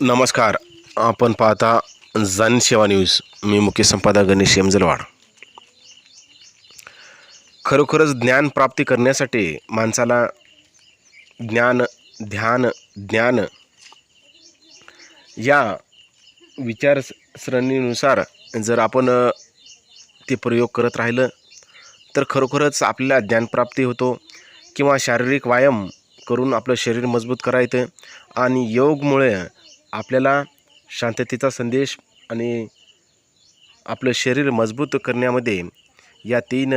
नमस्कार. आपण पाहता जनसेवा न्यूज. मी मुख्य संपादक गणेश यमजलवाड. खरोखरच ज्ञान प्राप्ती करण्यासाठी माणसाला ज्ञान ध्यान ज्ञान या विचारसरणीनुसार जर आपण ते प्रयोग करत राहिलं तर खरोखरच आपल्याला ज्ञानप्राप्ती होतो किंवा शारीरिक व्यायाम करून आपलं शरीर मजबूत करायचं आणि योगमुळे आपल्याला शांततेचा संदेश आणि आपलं शरीर मजबूत करण्यामध्ये या तीन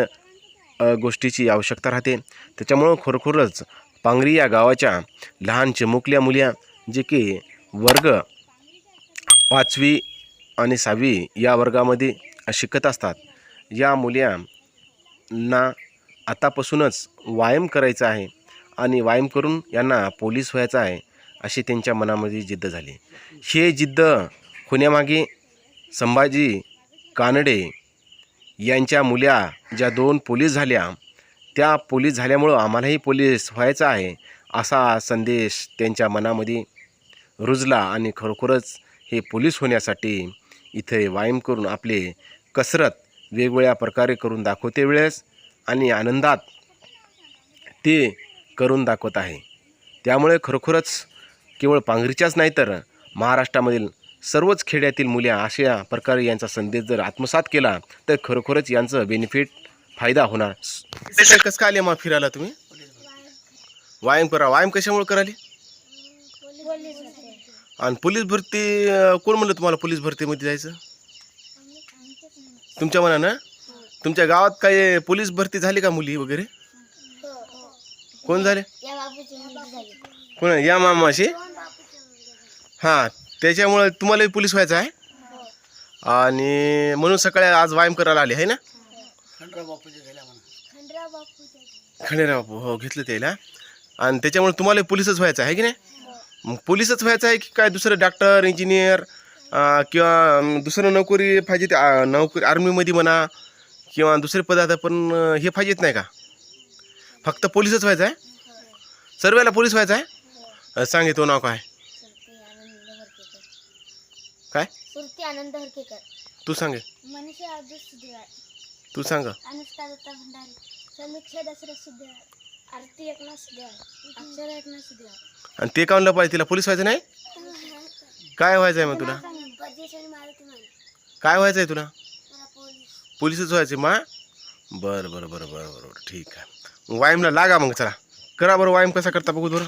गोष्टीची आवश्यकता राहते. त्याच्यामुळं खरोखरच पांगरी या गावाच्या लहान चिमुकल्या मुल्या जे की वर्ग पाचवी आणि सहावी या वर्गामध्ये शिकत असतात. या मुल्यांना आतापासूनच व्यायाम करायचा आहे आणि व्यायाम करून यांना पोलीस व्हायचं आहे. अशी त्यांच्या मनामध्ये जिद्द झाली. हे जिद्द होण्यामागे संभाजी कानडे यांच्या मुल्या ज्या दोन पोलीस झाल्या त्या पोलीस झाल्यामुळं आम्हालाही पोलीस व्हायचं आहे असा संदेश त्यांच्या मनामध्ये रुजला आणि खरोखरच हे पोलीस होण्यासाठी इथे व्यायाम करून आपले कसरत वेगवेगळ्या प्रकारे करून दाखवते वेळेस आणि आनंदात ते करून दाखवत आहे. त्यामुळे खरोखरच केवळ पांघरीच्याच नाही तर महाराष्ट्रामधील सर्वच खेड्यातील मुल्या अशा प्रकारे यांचा संदेश जर आत्मसात केला तर खरोखरच यांचं बेनिफिट फायदा होणार. कसं काय आले मग फिरायला तुम्ही? व्यायाम करा. व्यायाम कशामुळे कराली आणि पोलीस भरती कोण म्हणलं तुम्हाला पोलीस भरतीमध्ये जायचं? तुमच्या मनानं? तुमच्या गावात काही पोलीस भरती झाली का मुली वगैरे? कोण झाले? या बापूची मुलगी झाली. कोण? या मामाशी? हां त्याच्यामुळे तुम्हालाही पोलीस व्हायचं आहे? आणि म्हणून सकाळी आज व्यायाम करायला आले आहे ना? खंडराव खंडेराव बापू हो घेतलं त्याला. आणि त्याच्यामुळे तुम्हाला पोलीसच व्हायचं आहे की नाही? मग पोलीसच व्हायचं आहे की काय दुसरं डॉक्टर इंजिनियर किंवा अं, दुसरं नोकरी पाहिजे ते आ, नोकरी आर्मीमध्ये म्हणा किंवा दुसरे पदार्थ पण अं, हे पाहिजेत नाही का? फक्त पोलीसच व्हायचं आहे? सर्वेला पोलीस व्हायचं आहे? अं, सांग हे तो नाव काय? काय? सुरती आनंद हरकेकर. तू सांगे. मनीषा अर्जुन सिद्धेवाळ तू सांग. अनुष्का दत्ता भंडारी. समीक्षा दशरथ सिद्धेवाळ आरती एकनाथ सिद्धेवाळ अक्षरा एकनाथ सिद्धेवाळ आणि ते काऊन पाहिजे तिला पोलीस व्हायचं नाही? काय व्हायचं आहे मग तुला? परदेश आणि मारुती मान. काय व्हायचं आहे तुला? मला पोलीस. पोलीसच व्हायचे मा? बरं बरं बरं बरं बरं बरं ठीक आहे. मग व्यायामला लागा मग चला. करा बरं व्यायाम कसा करता बघू बरं.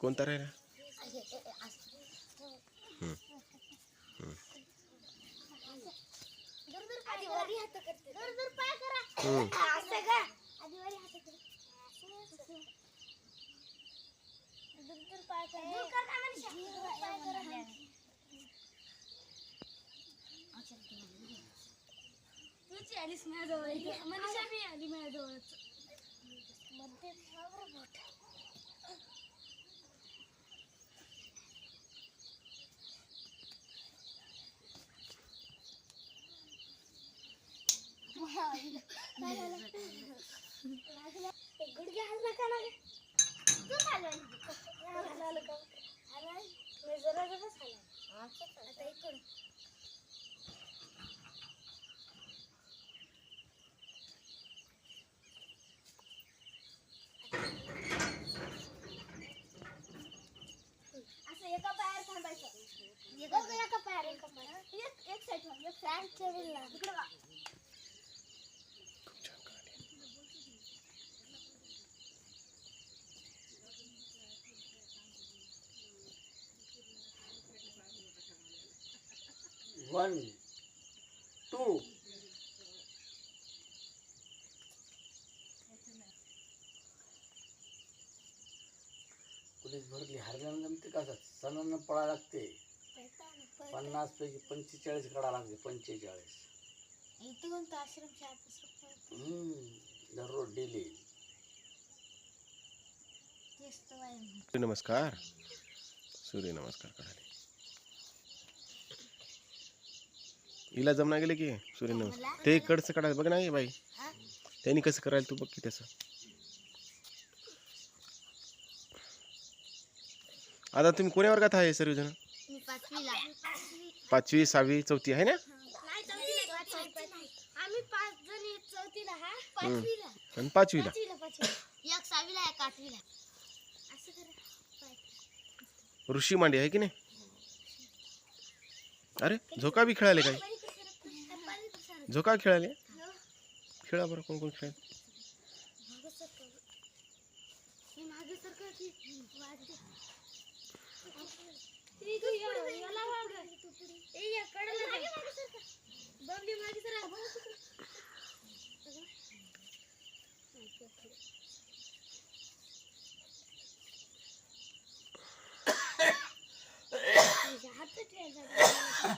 करा तुझी आलीस माझ्याजवळ मनीषा मी आली माझ्याजवळ. गुडघे हलला का मी जरा जराच आता इकडून वन टू पोलीस भरली हरल्यानं जमते का असं सणांना पळा लागते. पन्नास पैकी पंचेचाळीस काढा लागते पंचेचाळीस इथे कोणतं आश्रम शाळेपासून पळतं. हम्म, दररोज डेली. नमस्कार सूर्य नमस्कार करायला हिला जमना गेले की सूर्य नमस्कार ते कडचं काढायला बघ ना हे बाई. हा? त्यांनी कसं करायला तू बघ की त्याचं आता तुम्ही कोण्या वर्गात आहे सर्वजण? मी पाचवीला पाचवी सहावी चौथी आहे ना? नाही चौथीला पाचवी. आम्ही पाच जण चौथीला हा? पाचवीला. आणि पाचवीला? ऋषी मांडे आहे की नाही? अरे झोका बी खेळाले काय? झोका खेळाले खेळा बरं कोण कोण खेळ मागे सरकार ती वाजते. ती तू या- याला वाढ. ए, या कडेला जा. बबली मागे सरा. तुझ्या हातात ठेवायचा.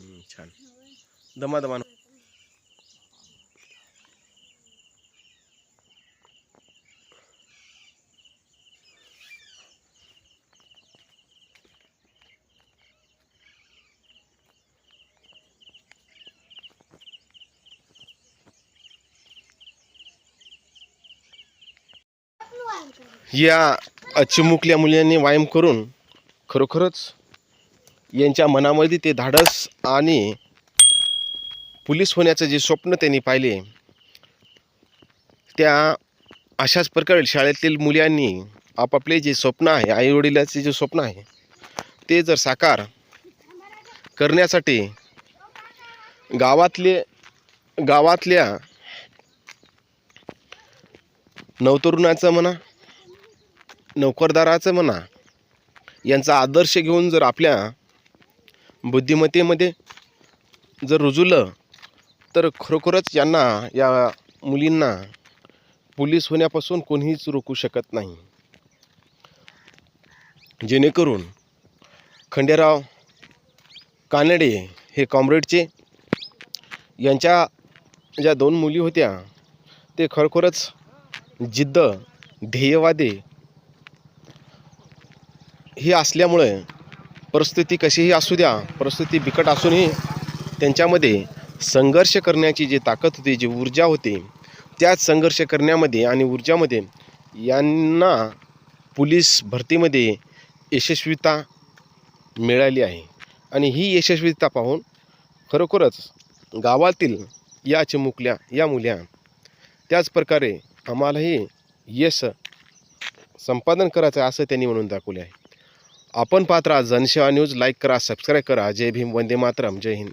हम्म, छान. दमादमान या चिमुकल्या मुलांनी व्यायाम करून खरोखरच यांच्या मनामध्ये ते धाडस आणि पोलीस होण्याचं जे स्वप्न त्यांनी पाहिले त्या अशाच प्रकारे शाळेतील मुलांनी आपापले जे स्वप्न आहे आईवडिलाचे जे स्वप्न आहे ते जर साकार करण्यासाठी गावातले गावातल्या नवतरुणाचं म्हणा नोकरदाराचं म्हणा यांचा आदर्श घेऊन जर आपल्या बुद्धिमत्तेमध्ये जर रुजलं तर खरोखरच यांना या मुलींना पोलीस होण्यापासून कोणीच रोखू शकत नाही. जेणेकरून खंडेराव कानडे हे कॉम्रेडचे यांच्या ज्या दोन मुली होत्या ते खरोखरच जिद्द ध्येयवादे हे असल्यामुळे परिस्थिती कशीही असू द्या परिस्थिती बिकट असूनही त्यांच्यामध्ये संघर्ष करण्याची जी ताकद होती जी ऊर्जा होती त्याच संघर्ष करण्यामध्ये आणि ऊर्जामध्ये यांना पोलीस भरतीमध्ये यशस्वीता मिळाली आहे. आणि ही यशस्वीता पाहून खरोखरच गावातील या चिमुकल्या या मुल्या त्याचप्रकारे आम्हालाही यश संपादन करायचं आहे असं त्यांनी म्हणून दाखवले आहे. आपण पात्रा जनसेवा न्यूज. लाईक करा सबस्क्राईब करा. जय भीम वंदे मातरम. जय हिंद.